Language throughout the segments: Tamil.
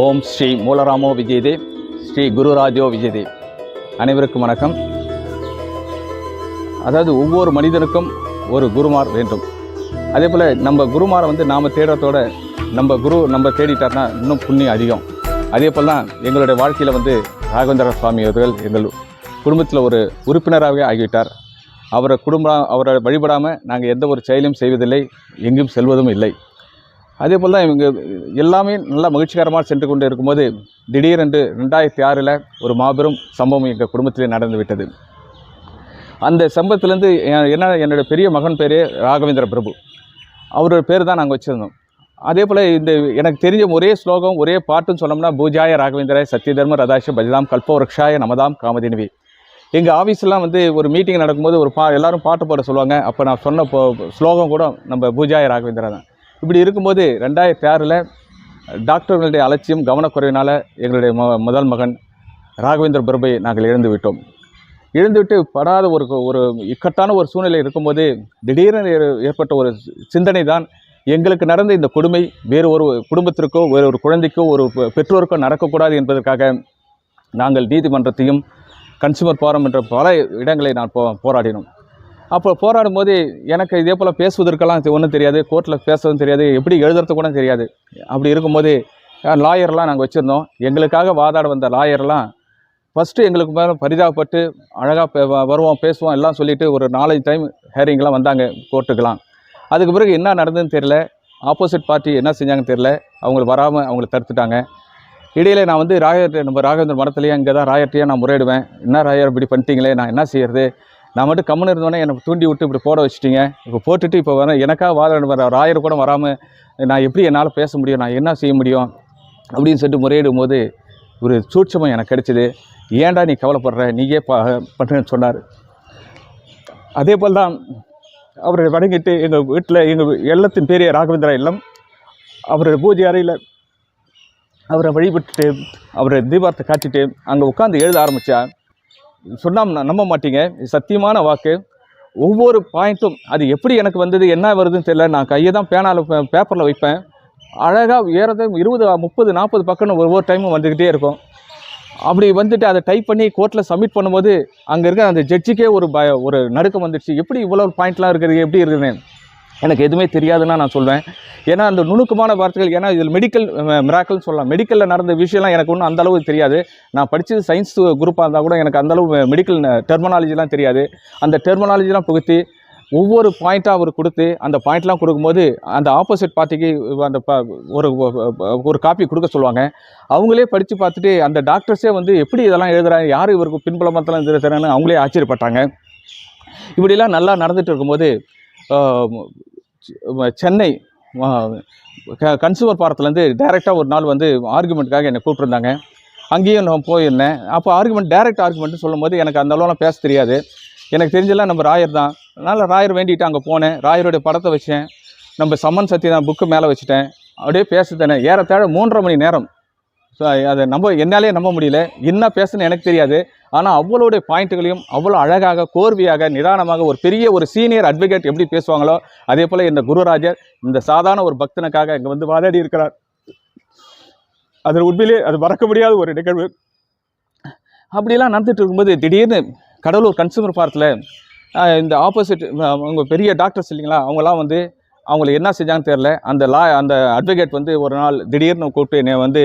ஓம் ஸ்ரீ மூலராமோ விஜயதே ஸ்ரீ குருராஜோ விஜயதே அனைவருக்கும் வணக்கம். அதாவது ஒவ்வொரு மனிதனுக்கும் ஒரு குருமார் வேண்டும். அதே போல் நம்ம குருமாரை வந்து நாம் தேடுறதோட நம்ம குரு நம்ம தேடிட்டார்னா இன்னும் புண்ணியம் அதிகம். அதே போல் தான் எங்களுடைய வாழ்க்கையில் வந்து ராகவேந்திர சுவாமி அவர்கள் எங்கள் குடும்பத்தில் ஒரு உறுப்பினராகவே ஆகிவிட்டார். அவரை குடும்பம் அவரை வழிபடாமல் நாங்கள் எந்த ஒரு செயலையும் செய்வதில்லை எங்கேயும் செல்வதும் இல்லை. அதே போல் தான் இவங்க எல்லாமே நல்லா மகிழ்ச்சிகரமாக சென்று கொண்டு இருக்கும்போது திடீரென்று ரெண்டாயிரத்தி ஆறில் ஒரு மாபெரும் சம்பவம் எங்கள் குடும்பத்திலே நடந்து விட்டது. அந்த சம்பவத்திலேருந்து என்ன என்னோடய பெரிய மகன் பேர் ராகவேந்திர பிரபு. அவரோட பேர் தான் நாங்கள் வச்சுருந்தோம். அதே போல் இந்த எனக்கு தெரிஞ்ச ஒரே ஸ்லோகம் ஒரே பாட்டுன்னு சொன்னோம்னா பூஜாய ராகவேந்திராய சத்யதர்ம ரதாஷ பஜதாம் கல்பவருஷாய நமதாம் காமதினவி. எங்கள் ஆஃபீஸ்லாம் வந்து ஒரு மீட்டிங் நடக்கும்போது ஒரு பா எல்லாரும் பாட்டு பாட சொல்லுவாங்க. அப்போ நான் சொன்ன ஸ்லோகம் கூட நம்ம பூஜாய ராகவேந்திரா தான். இப்படி இருக்கும்போது ரெண்டாயிரத்தி ஆறில் டாக்டர்களுடைய அலட்சியம் கவனக்குறைவினால் எங்களுடைய ம முதல் மகன் ராகவேந்திர பிரபை நாங்கள் இழந்து விட்டோம். இழந்துவிட்டு படாத ஒரு ஒரு இக்கட்டான ஒரு சூழ்நிலை இருக்கும்போது திடீரென ஏற்பட்ட ஒரு சிந்தனை தான் எங்களுக்கு நடந்த இந்த கொடுமை. வேறு ஒரு குடும்பத்திற்கோ வேறு ஒரு குழந்தைக்கோ ஒரு பெற்றோருக்கோ நடக்கக்கூடாது என்பதற்காக நாங்கள் நீதிமன்றத்தையும் கன்சியூமர் ஃபாரம் என்ற பல இடங்களை நான் போ போராடினோம். அப்போ போராடும் போது எனக்கு இதே போல் பேசுவதற்கெல்லாம் ஒன்றும் தெரியாது. கோர்ட்டில் பேசுவதும் தெரியாது. எப்படி எழுதுறது கூட தெரியாது. அப்படி இருக்கும்போது லாயர்லாம் நாங்கள் வச்சுருந்தோம். எங்களுக்காக வாதாட வந்த லாயர்லாம் ஃபஸ்ட்டு எங்களுக்கு மேலே பரிதாபப்பட்டு அழகாக வருவோம் பேசுவோம் எல்லாம் சொல்லிவிட்டு ஒரு நாலஞ்சு டைம் ஹேரிங்லாம் வந்தாங்க கோர்ட்டுக்கெலாம் அதுக்கு பிறகு என்ன நடந்ததுன்னு தெரியல. ஆப்போசிட் பார்ட்டி என்ன செஞ்சாங்கன்னு தெரியல. அவங்களுக்கு வராமல் அவங்கள தடுத்துட்டாங்க. இடையில நான் வந்து ராயர் நம்ம ராகவேந்திர மரத்துலேயே அங்கே தான் ராயர்ட்டையே நான் முறையிடுவேன். என்ன ராயர் இப்படி பண்ணிட்டீங்களே? நான் என்ன செய்யறது? நான் மட்டும் கம்முன்னு இருந்தோடனே எனக்கு தூண்டி விட்டு இப்படி போட வச்சுட்டீங்க. இப்போ போட்டுட்டு இப்போ வர எனக்காக வாதாட வர ராயர் கூட வராமல் நான் எப்படி என்னால் பேச முடியும்? நான் என்ன செய்ய முடியும்? அப்படின்னு சொல்லிட்டு முறையிடும் போது ஒரு சூட்சமம் எனக்கு கிடைச்சிது. ஏன்டா நீ கவலைப்படுற? நீயே பா பண்ணுன்னு சொன்னார். அதே போல் தான் அவரை வணங்கிட்டு எங்கள் வீட்டில் எங்கள் எல்லத்தின் பெரிய ராகவேந்திரா இல்லம். அவரோட பூஜை அறையில் அவரை வழிபட்டுட்டு அவரை தீபாரத்தை காட்டிட்டு அங்கே உட்காந்து எழுத ஆரம்பித்தா சொன்னால் நம்ப மாட்டீங்க. இது சத்தியமான வாக்கு. ஒவ்வொரு பாயிண்ட்டும் அது எப்படி எனக்கு வந்தது என்ன வருதுன்னு தெரியல. நான் கையை தான் பேனாவில் பேப்பரில் வைப்பேன். அழகாக ஏறது இருபது முப்பது நாற்பது பக்கம்னு ஒவ்வொரு டைமும் வந்துக்கிட்டே இருக்கும். அப்படி வந்துட்டு அதை டைப் பண்ணி கோர்ட்டில் சப்மிட் பண்ணும்போது அங்கே இருக்க அந்த ஜட்ஜிக்கே ஒரு பய ஒரு நடுக்கம் வந்துடுச்சு எப்படி இவ்வளோ பாயிண்ட்லாம் இருக்கிறது எப்படி இருக்குதுன்னு எனக்கு எதுவுமே தெரியாதுன்னா நான் சொல்வேன். ஏன்னா அந்த நுணுக்கமான வார்த்தைகள் ஏன்னா இதில் மெடிக்கல் மிராக்கல்னு சொல்லலாம். மெடிக்கலில் நடந்த விஷயம்லாம் எனக்கு ஒன்றும் அந்தளவு தெரியாது. நான் படித்தது சயின்ஸ் குரூப்பாக இருந்தால் கூட எனக்கு அந்தளவு மெடிக்கல் டெர்மனாலஜிலாம் தெரியாது. அந்த டெர்மனாலஜிலாம் புகுத்தி ஒவ்வொரு பாயிண்ட்டாக அவர் கொடுத்து அந்த பாயிண்ட்லாம் கொடுக்கும்போது அந்த ஆப்போசிட் பார்ட்டிக்கு அந்த ப ஒரு ஒரு காப்பி கொடுக்க சொல்லுவாங்க. அவங்களே படித்து பார்த்துட்டு அந்த டாக்டர்ஸே வந்து எப்படி இதெல்லாம் எழுதுறாங்க யார் இவருக்கு பின்புலமத்தெல்லாம் எழுதுறாங்கன்னு அவங்களே ஆச்சரியப்பட்டாங்க. இப்படிலாம் நல்லா நடந்துகிட்டு இருக்கும்போது சென்னை கன்சூமர் பாரத்துலேருந்து டைரெக்டாக ஒரு நாள் வந்து ஆர்குமெண்ட்டுக்காக என்னை கூப்பிட்ருந்தாங்க அங்கேயும் நான் போயிருந்தேன். அப்போ ஆர்குமெண்ட் டைரக்ட் ஆர்குமெண்ட்னு சொல்லும்போது எனக்கு அந்த அளவுலாம் பேச தெரியாது. எனக்கு தெரிஞ்செல்லாம் நம்ம ராயர் தான். அதனால் ராயர் வேண்டிட்டு அங்கே போனேன். ராயருடைய படத்தை வச்சேன். நம்ம சம்மன் சக்தி தான் புக்கு மேலே வச்சுட்டேன். அப்படியே பேசுதானே ஏறத்தாழ மூன்றரை மணி நேரம். ஸோ அதை நம்ப என்னாலே நம்ப முடியல. என்ன பேசுன்னு எனக்கு தெரியாது. ஆனால் அவ்வளோடைய பாயிண்ட்டுகளையும் அவ்வளோ அழகாக கோர்வையாக நிதானமாக ஒரு பெரிய ஒரு சீனியர் அட்வொகேட் எப்படி பேசுவாங்களோ அதே போல் இந்த குருராஜர் இந்த சாதாரண ஒரு பக்தனுக்காக இங்கே வந்து வாதாடி இருக்கிறார். அது உண்மையிலே அது மறக்க முடியாத ஒரு நிகழ்வு. அப்படிலாம் நடந்துட்டு இருக்கும்போது திடீர்னு கடலூர் கன்சூமர் பார்க்கில் இந்த ஆப்போசிட் அவங்க பெரிய டாக்டர்ஸ் இல்லைங்களா அவங்களாம் வந்து அவங்களுக்கு என்ன செஞ்சாங்கன்னு தெரில அந்த லா அந்த அட்வொகேட் வந்து ஒரு நாள் திடீர்னு கூப்பிட்டு என்னை வந்து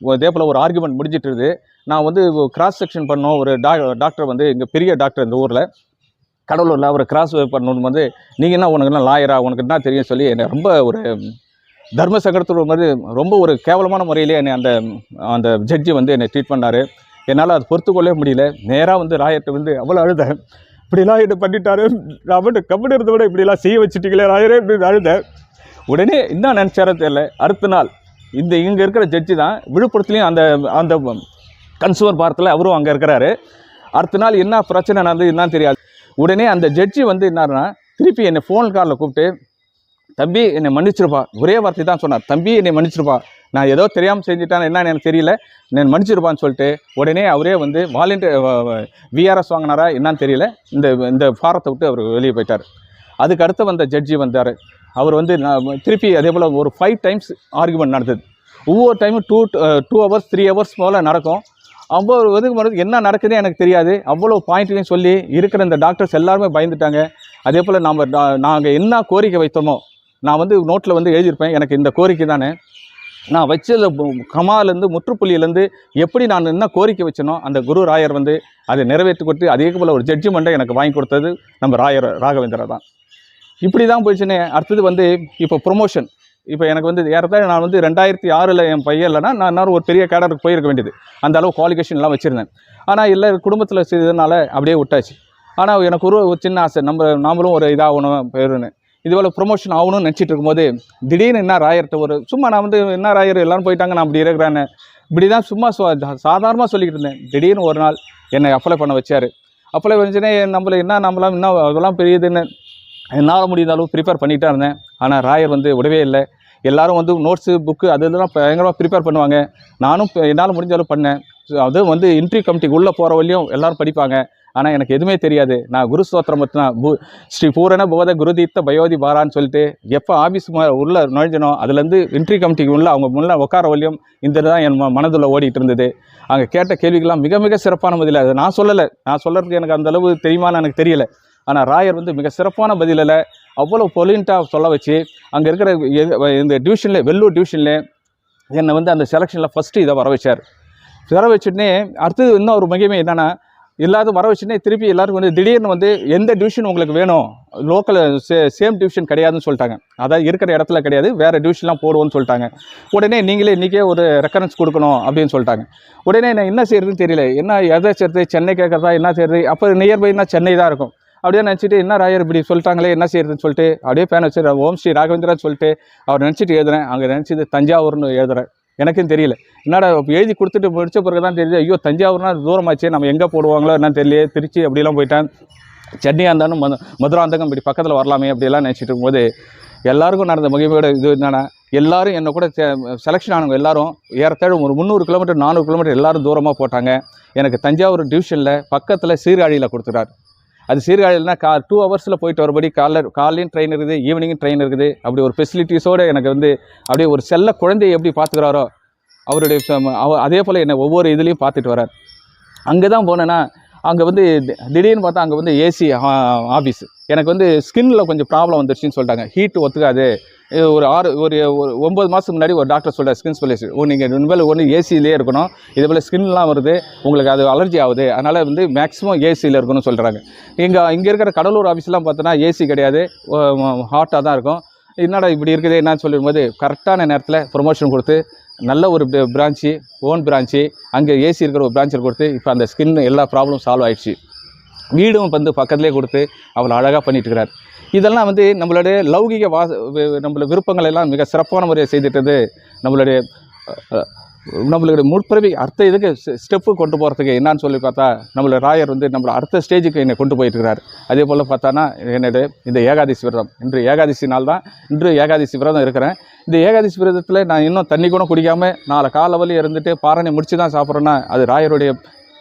இதே போல் ஒரு ஆர்குமெண்ட் முடிஞ்சிட்டு நான் வந்து கிராஸ் செக்ஷன் பண்ணோம் ஒரு டா டாக்டர் வந்து இங்கே பெரிய டாக்டர் இந்த ஊரில். கடலூரில் அவர் கிராஸ் பண்ணணும் வந்து நீங்கள் என்ன உனக்கு என்ன லாயரா உனக்கு என்ன தெரியும் சொல்லி என்னை ரொம்ப ஒரு தர்ம சங்கடத்தோட மாதிரி ரொம்ப ஒரு கேவலமான முறையிலே என்னை அந்த அந்த ஜட்ஜி வந்து என்னை ட்ரீட் பண்ணார். என்னால் அதை பொறுத்துக்கொள்ளவே முடியல. நேராக வந்து ராயர்கிட்ட வந்து அவ்வளோ அழுதேன். இப்படிலாம் என்ன பண்ணிட்டாரு? நான் கபடி கம்பெனி இருந்த விட இப்படிலாம் செய்ய வச்சுட்டீங்களே ராயரே இப்படி அழுதேன் உடனே என்ன நினச்சாரோ தெரியல. அடுத்த நாள் இந்த இங்கே இருக்கிற ஜட்ஜி தான் விழுப்புரத்துலேயும் அந்த அந்த கன்சூமர் பாரத்தில் அவரும் அங்கே இருக்கிறாரு. அடுத்த நாள் என்ன பிரச்சனை நடந்தது என்னன்னு தெரியாது. உடனே அந்த ஜட்ஜி வந்து என்னாருன்னா திருப்பி என்னை ஃபோன் காலில் கூப்பிட்டு தம்பி என்னை மன்னிச்சிருப்பா. ஒரே வார்த்தை தான் சொன்னார். தம்பி என்னை மன்னிச்சிருப்பா. நான் ஏதோ தெரியாமல் செஞ்சுட்டேன் என்னன்னு எனக்கு தெரியல. நான் மன்னிச்சிருப்பான்னு சொல்லிட்டு உடனே அவரே வந்து வாலண்டியர் விஆர்எஸ் வாங்கினாரா என்னன்னு தெரியல. இந்த இந்த ஃபாரத்தை விட்டு அவர் வெளியே போயிட்டார். அதுக்கு அடுத்து வந்த ஜட்ஜி வந்தார். அவர் வந்து நான் திருப்பி அதே போல் ஒரு ஃபைவ் டைம்ஸ் ஆர்குமெண்ட் நடந்தது. ஒவ்வொரு டைமும் two two hours three hours போல் நடக்கும். அவ்வளோ இதுக்கு போகிறது என்ன நடக்குதுன்னு எனக்கு தெரியாது. அவ்வளோ பாயிண்ட்லையும் சொல்லி இருக்கிற இந்த டாக்டர்ஸ் எல்லாருமே பயந்துட்டாங்க. அதே போல் நம்ம நாங்கள் என்ன கோரிக்கை வைத்தோமோ நான் வந்து நோட்டில் வந்து எழுதியிருப்பேன். எனக்கு இந்த கோரிக்கை தானே. நான் வச்சதில் கமாலேருந்து முற்றுப்புள்ளியிலேருந்து எப்படி நான் என்ன கோரிக்கை வச்சனோ அந்த குரு ராயர் வந்து அதை நிறைவேற்றி கொடுத்து அதே போல் ஒரு ஜட்ஜ்மெண்ட்டை எனக்கு வாங்கி கொடுத்தது நம்ம ராயர் ராகவேந்திரா தான். இப்படி தான் போயிடுச்சுன்னு அடுத்தது வந்து இப்போ ப்ரொமோஷன் இப்போ எனக்கு வந்து ஏறத்தாழ நான் வந்து ரெண்டாயிரத்தி ஆறில் என் பையன் இல்லைனா நான் இன்னொரு ஒரு பெரிய கேடருக்கு போயிருக்க வேண்டியது. அந்த அளவு குவாலிஃபிகேஷன்லாம் வச்சுருந்தேன். ஆனால் இல்லை குடும்பத்தில் செய்ததுனால அப்படியே விட்டாச்சு. ஆனால் எனக்கு ஒரு ஒரு சின்ன ஆசை நம்ம நாமளும் ஒரு இதாகணும் பேருன்னு. இதுபோல் ப்ரொமோஷன் ஆகணும்னு நினச்சிட்டு இருக்கும்போது திடீர்னு என்ன ராயர்கிட்ட ஒரு சும்மா நான் வந்து என்ன ராயர் எல்லாரும் போயிட்டாங்க நான் அப்படி இருக்கிறேன்னு. இப்படி தான் சும்மா சாதாரணமாக சொல்லிக்கிட்டு இருந்தேன். திடீர்னு ஒரு நாள் என்னை அப்ளை பண்ண வச்சார். அப்ளை பண்ணிச்சுனே நம்மளை என்ன நம்மளாம் என்ன அதெல்லாம் பெரியதுன்னு என்னால் முடிந்த அளவு ப்ரிப்பேர் பண்ணிகிட்டே இருந்தேன். ஆனால் ராயர் வந்து விடவே இல்லை. எல்லாரும் வந்து நோட்ஸு புக்கு அது இதெல்லாம் பயங்கரமாக ப்ரிப்பேர் பண்ணுவாங்க. நானும் என்னால் முடிஞ்ச அளவு பண்ணேன். அதுவும் வந்து இன்ட்ரி கமிட்டிக்கு உள்ளே போகிற வழியும் எல்லோரும் படிப்பாங்க. ஆனால் எனக்கு எதுவுமே தெரியாது. நான் குரு ஸ்தோத்திரம் மட்டும் பூ ஸ்ரீ பூரண போத குருதீத்த பயோதி பாரான்னு சொல்லிட்டு எப்போ ஆஃபீஸ் உள்ளே நுழைஞ்சனோ அதுலேருந்து இன்ட்ரி கமிட்டிக்கு உள்ள அவங்க முன்னே உட்கார வழியும் இந்த தான் என் ம- ஓடிட்டு இருந்தது. அங்கே கேட்ட கேள்விக்கெல்லாம் மிக மிக சிறப்பான பதில் அது. நான் சொல்லலை. நான் சொல்கிறதுக்கு எனக்கு அந்த அளவு தெரியுமான்னு எனக்கு தெரியல. ஆனால் ராயர் வந்து மிக சிறப்பான பதிலில் அவ்வளோ பொலிண்ட்டாக சொல்ல வச்சு அங்கே இருக்கிற இந்த டிவிஷனில் வெள்ளூர் டிவிஷனில் என்னை வந்து அந்த செலெக்ஷனில் ஃபஸ்ட்டு இதை வர வச்சார். வர வச்சுடனே அடுத்தது இன்னும் ஒரு மகிமை என்னென்னா இல்லாத வர வச்சுனே திருப்பி எல்லாருக்கும் வந்து திடீர்னு வந்து எந்த டிவிஷன் உங்களுக்கு வேணும்? லோக்கல் சே சேம் டிவிஷன் கிடையாதுன்னு சொல்லிட்டாங்க. அதாவது இருக்கிற இடத்துல கிடையாது வேறு டிவிஷன்லாம் போடுவோன்னு சொல்லிட்டாங்க. உடனே நீங்களே இன்றைக்கே ஒரு ரெக்கரன்ஸ் கொடுக்கணும் அப்படின்னு சொல்லிட்டாங்க. உடனே நான் என்ன செய்யறதுன்னு தெரியல. என்ன எதை செய்யறது சென்னை கேட்குறதா? என்ன செய்யறது அப்போ நியர்பைனா சென்னை தான் இருக்கும். அப்படியே நினச்சிட்டு என்ன ராயர் இப்படி சொல்லிட்டாங்களே? என்ன செய்யறதுன்னு சொல்லிட்டு அப்படியே பேன் வச்சு ஓம் ஸ்ரீ ராகவேந்திரன் சொல்லிட்டு அவர் நினச்சிட்டு எழுதுறேன். அங்கே நினச்சது தஞ்சாவூர்னு எழுதுறேன். எனக்கும் தெரியல. என்னடா எழுதி கொடுத்துட்டு முடிச்ச பிறகு தான் தெரியுது ஐயோ தஞ்சாவூர்னா தூரமாச்சு நம்ம எங்கே போடுவாங்களோ என்னன்னு தெரியலையே. திருச்சி அப்படிலாம் போயிட்டேன். சென்னையாக இருந்தாலும் மது மதுராந்தகம் இப்படி பக்கத்தில் வரலாமே அப்படிலாம் நினச்சிட்டு இருக்கும்போது எல்லாருக்கும் நடந்த மகிமையோட இது என்னென்னா எல்லாரும் என்னை கூட செலெக்ஷன் ஆனவங்க எல்லாரும் ஏறத்தாழ ஒரு முந்நூறு கிலோமீட்டர் நானூறு கிலோமீட்டர் எல்லாரும் தூரமாக போட்டாங்க. எனக்கு தஞ்சாவூர் டிவிஷனில் பக்கத்தில் சீர்காழியில் கொடுத்துட்டார். அது சீர்காழியில்னா கா டூ ஹவர்ஸில் போயிட்டு வரபடி காலைல காலையும் ட்ரெயின் இருக்குது ஈவினிங்கும் ட்ரெயின் இருக்குது. அப்படி ஒரு ஃபெசிலிட்டிஸோடு எனக்கு வந்து அப்படியே ஒரு செல்ல குழந்தையை எப்படி பார்த்துக்கிறாரோ அவருடைய அதே போல் என்னை ஒவ்வொரு இதுலேயும் பார்த்துட்டு வரார் அங்கே தான் போனேன்னா அங்கே வந்து தி- திடீர்னு பார்த்தா அங்கே வந்து ஏசி ஆஃபீஸு எனக்கு வந்து ஸ்கின்ல கொஞ்சம் ப்ராப்ளம் வந்துருச்சுன்னு சொல்லிட்டாங்க. ஹீட் ஒத்துக்காது. ஒரு ஆறு ஒரு ஒரு ஒம்பது மாதத்துக்கு முன்னாடி ஒரு டாக்டர் சொல்கிறார் ஸ்கின் ஸ்பெஷலிஸ்ட் ஓ நீங்கள் இனிமேல் ஒன்று ஏசியிலே இருக்கணும். இதே போல் ஸ்கின்லாம் வருது. உங்களுக்கு அது அலர்ஜி ஆகுது. அதனால் வந்து மேக்ஸிமம் ஏசியில் இருக்கணும்னு சொல்கிறாங்க இங்கே இங்கே இருக்கிற கடலூர் ஆஃபீஸ்லாம் பார்த்தோன்னா ஏசி கிடையாது. ஹாட்டாக தான் இருக்கும். என்னடா இப்படி இருக்குது? என்னன்னு சொல்லும்போது கரெக்டான நேரத்தில் ப்ரொமோஷன் கொடுத்து நல்ல ஒரு பிரான்ச்சு ஓன் பிரான்ச்சு அங்கே ஏசி இருக்கிற ஒரு பிரான்ச்சில் கொடுத்து இப்போ அந்த ஸ்கின் எல்லா ப்ராப்ளம் சால்வ் ஆயிடுச்சு. வீடும் வந்து பக்கத்துலேயே கொடுத்து அவளை அழகாக பண்ணிட்டு இருக்கிறார் இதெல்லாம் வந்து நம்மளுடைய லௌகிக வா நம்மளோட விருப்பங்கள் எல்லாம் மிக சிறப்பான முறையை செய்துட்டது. நம்மளுடைய நம்மளுடைய முற்பிறவி அடுத்த இதுக்கு ஸ்டெப்பு கொண்டு போகிறதுக்கு என்னன்னு சொல்லி பார்த்தா நம்மளோட ராயர் வந்து நம்மளை அடுத்த ஸ்டேஜுக்கு என்னை கொண்டு போயிட்டு இருக்கிறார் அதே போல் பார்த்தானா என்னுடைய இந்த ஏகாதசி விரதம். இன்று ஏகாதசி நாள் தான். இன்று ஏகாதசி விரதம் இருக்கிறேன். இந்த ஏகாதசி விரதத்தில் நான் இன்னும் தண்ணி கூட குடிக்காமல் நாலு காலை வலி இருந்துட்டு பாரணை முடிச்சு தான் சாப்பிட்றேன்னா அது ராயருடைய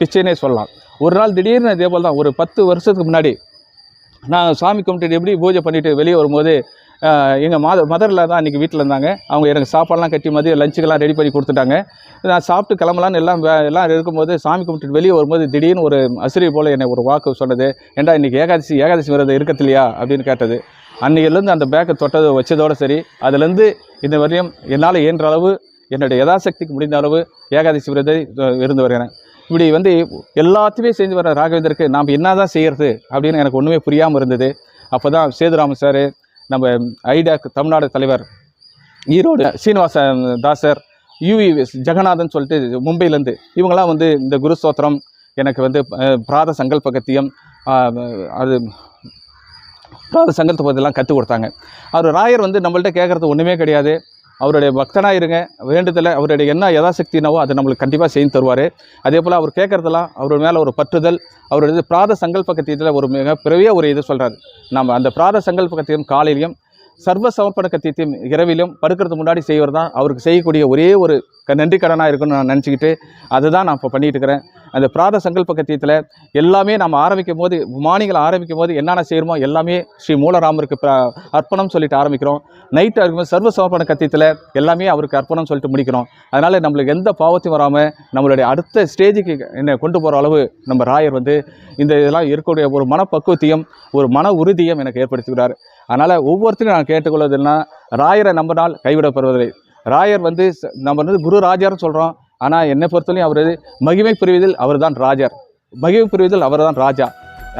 பிச்சைனே சொல்லலாம். ஒரு நாள் திடீர்னு இதே போல் தான் ஒரு பத்து வருஷத்துக்கு முன்னாடி நான் சாமி கும்பிட்டு எப்படி பூஜை பண்ணிவிட்டு வெளியே வரும்போது எங்கள் மாத மதரில் தான் அன்றைக்கி வீட்டில் இருந்தாங்க. அவங்க எனக்கு சாப்பாடெலாம் கட்டி மதியம் லஞ்சுக்கெல்லாம் ரெடி பண்ணி கொடுத்துட்டாங்க. நான் சாப்பிட்டு கிளம்பலான்னு எல்லாம் எல்லாம் இருக்கும்போது சாமி கும்பிட்டு வெளியே வரும்போது திடீர்னு ஒரு அசிரி போல் என்னை ஒரு வாக்கு சொன்னது. ஏண்டா இன்றைக்கி ஏகாதசி ஏகாதசி விரதம் இருக்கத்தில்லையா? அப்படின்னு கேட்டது. அன்றைக்கிலேருந்து அந்த பேக்கை தொட்டது வச்சதோடு சரி. அதுலேருந்து இந்த வரையும் என்னால் இயன்ற அளவு என்னுடைய யதாசக்திக்கு முடிந்த அளவு ஏகாதசி விரதை இருந்து வருகிறேன். இப்படி வந்து எல்லாத்தையுமே செஞ்சு வர ராகவேந்தருக்கு நாம் என்ன தான் செய்கிறது அப்படின்னு எனக்கு ஒன்றுமே புரியாமல் இருந்தது. அப்போ தான் சேதுராமன் சார் நம்ம ஐடாக் தமிழ்நாடு தலைவர் ஈரோடு சீனிவாச தாசர் யூவி ஜெகநாதன் சொல்லிட்டு மும்பையிலேருந்து இவங்களாம் வந்து இந்த குரு சோத்திரம் எனக்கு வந்து பிராத சங்கல்ப கத்தியம் அது பிராத சங்கல்ப பற்றிலாம் கற்றுக் கொடுத்தாங்க. அவர் ராயர் வந்து நம்மள்ட்ட கேட்குறது ஒன்றுமே கிடையாது. அவருடைய பக்தனாக இருங்க வேண்டுதலை அவருடைய என்ன யதாசக்தினாவோ அதை நம்மளுக்கு கண்டிப்பாக செய்து தருவார். அதே போல் அவர் கேட்குறதெல்லாம் அவர் மேலே ஒரு பற்றுதல் அவருடைய பிராத சங்கல்ப கத்தியத்தில் ஒரு மிக பெரிய ஒரு இது சொல்கிறார் நம்ம அந்த பிராத சங்கல்ப கத்தியம் காலையிலையும் சர்வ சமர்ப்பண கத்தியத்தையும் இரவிலும் படுக்கிறதுக்கு முன்னாடி செய்வது தான். அவருக்கு செய்யக்கூடிய ஒரே ஒரு க நன்றி கடனாக இருக்குன்னு நான் நினச்சிக்கிட்டு அதை தான் நான் இப்போ பண்ணிகிட்டு இருக்கிறேன். அந்த பிராத சங்கல்ப கத்தியத்தில் எல்லாமே நம்ம ஆரம்பிக்கும் போது மாணிகளை ஆரம்பிக்கும் போது என்னென்ன செய்கிறோமோ எல்லாமே ஸ்ரீ மூலராமருக்கு அர்ப்பணம் சொல்லிட்டு ஆரம்பிக்கிறோம். நைட்டு இருக்கும்போது சர்வ சமர்ப்பண கத்தியத்தில் எல்லாமே அவருக்கு அர்ப்பணம் சொல்லிட்டு முடிக்கிறோம். அதனால் நம்மளுக்கு எந்த பாவத்தையும் வராமல் நம்மளுடைய அடுத்த ஸ்டேஜுக்கு என்ன கொண்டு போகிற அளவு நம்ம ராயர் வந்து இந்த இதெல்லாம் இருக்கக்கூடிய ஒரு மனப்பக்குவத்தையும் ஒரு மன உறுதியும் எனக்கு ஏற்படுத்துகிறார் அதனால் ஒவ்வொருத்தரும் நான் கேட்டுக்கொள்வதுன்னா ராயரை நம்பினால் கைவிடப்படுவதில்லை. ராயர் வந்து நம்ம வந்து குரு ராஜார்னு சொல்கிறோம் ஆனால் என்னை பொறுத்தவரையும் அவர் மகிமை புரிவதில் அவர் தான் ராஜர். மகிமை புரிவதில் அவர் தான் ராஜா.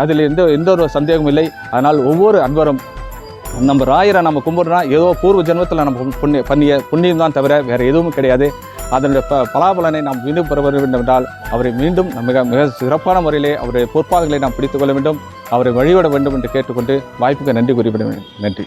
அதில் எந்த எந்த ஒரு சந்தேகமும் இல்லை. அதனால் ஒவ்வொரு அன்பரும் நம்ம ராயரை நம்ம கும்பிட்றோம்னா ஏதோ பூர்வ ஜென்மத்தில் நம்ம புண்ணிய பண்ணிய புண்ணியம் தான் தவிர வேறு எதுவும் கிடையாது. அதனுடைய ப பலாபலனை நாம் மீண்டும் பெற வேண்டும் என்றால் அவரை மீண்டும் மிக மிக சிறப்பான முறையிலே அவருடைய பொறுப்பாளர்களை நாம் பிடித்துக் கொள்ள வேண்டும். அவரை வழிபட வேண்டும் என்று கேட்டுக்கொண்டு வாய்ப்புக்கு நன்றி குறிப்பிட வேண்டும் நன்றி.